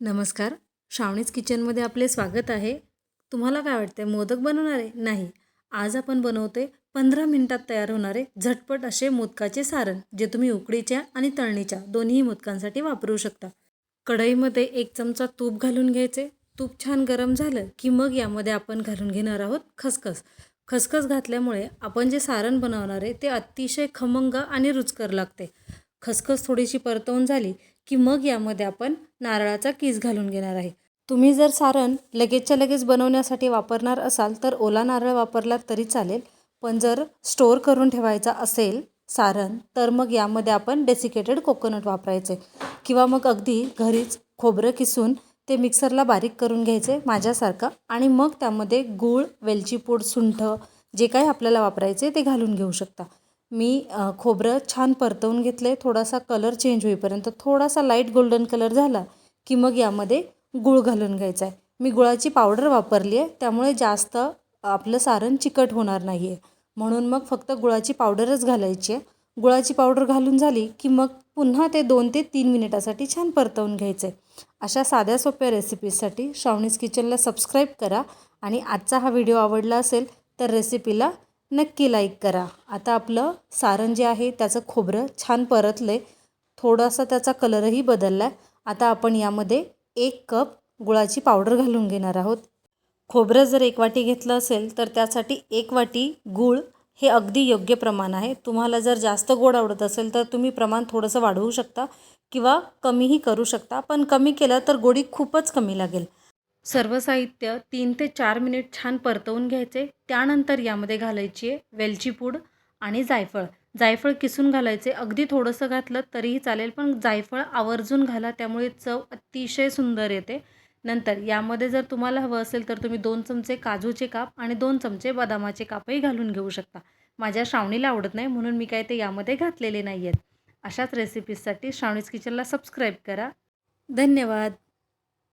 नमस्कार. श्रावणीज किचनमध्ये आपले स्वागत आहे. तुम्हाला काय वाटते मोदक बनवणारे? नाही. आज आपण बनवतोय पंधरा मिनटात तयार होणारे झटपट असे मोदकाचे सारण जे तुम्ही उकडीच्या आणि तळणीच्या दोन्ही मोदकांसाठी वापरू शकता. कढईमध्ये एक चमचा तूप घालून घ्यायचे. तूप छान गरम झालं की मग यामध्ये आपण घालून घेणार आहोत खसखस. खसखस घातल्यामुळे आपण जे सारण बनवणार आहे ते अतिशय खमंग आणि रुचकर लागते. खसखस थोडीशी परतवून झाली की मग यामध्ये आपण नारळाचा कीस घालून घेणार आहे. तुम्ही जर सारण लगेचच्या लगेच बनवण्यासाठी वापरणार असाल तर ओला नारळ वापरला तरी चालेल पण जर स्टोअर करून ठेवायचा असेल सारण तर मग यामध्ये आपण डेसिकेटेड कोकोनट वापरायचे किंवा मग अगदी घरीच खोबरं किसून ते मिक्सरला बारीक करून घ्यायचे माझ्यासारखं आणि मग त्यामध्ये गूळ वेलची पूड सुंठ जे काही आपल्याला वापरायचे ते घालून घेऊ शकता. मी खोबरं छान परतवून घेतलं आहे थोडासा कलर चेंज होईपर्यंत थोडासा लाइट गोल्डन कलर झाला की मग यामध्ये गूळ घालून घ्यायचा आहे मी गुळाची पावडर वापरली आहे. त्यामुळे जास्त आपलं सारण चिकट होणार नाही आहे म्हणून मग फक्त गुळाची पावडरच घालायची आहे. गुळाची पावडर घालून झाली की मग पुन्हा ते दोन ते तीन मिनिटासाठी छान परतवून घ्यायचं आहे अशा साध्या सोप्या रेसिपीजसाठी श्रावणीज किचनला सबस्क्राईब करा. आणि आजचा हा व्हिडिओ आवडला असेल तर रेसिपीला नक्की लाईक करा. आता आपलं सारण जे आहे त्याचं खोबरं छान परतलं आहे थोडासा त्याचा कलरही बदलला आहे आता आपण यामध्ये एक कप गुळाची पावडर घालून घेणार आहोत. खोबरं जर एक वाटी घेतलं असेल तर त्यासाठी एक वाटी गूळ हे अगदी योग्य प्रमाण आहे. तुम्हाला जर जास्त गोड आवडत असेल तर तुम्ही प्रमाण थोडंसं वाढवू शकता किंवा कमीही करू शकता. पण कमी केलं तर गोडी खूपच कमी लागेल. सर्व साहित्य तीन ते चार मिनिट छान परतवून घ्यायचे. त्यानंतर यामध्ये घालायची आहे वेलची पूड आणि जायफळ. जायफळ किसून घालायचे. अगदी थोडंसं घातलं तरीही चालेल पण जायफळ आवर्जून घाला त्यामुळे चव अतिशय सुंदर येते. नंतर यामध्ये जर तुम्हाला हवं असेल तर तुम्ही दोन चमचे काजूचे काप आणि दोन चमचे बदामाचे कापही घालून घेऊ शकता. माझ्या श्रावणीला आवडत नाही म्हणून मी काय ते यामध्ये घातलेले नाही आहेत अशाच रेसिपीजसाठी श्रावणीज किचनला सबस्क्राईब करा. धन्यवाद.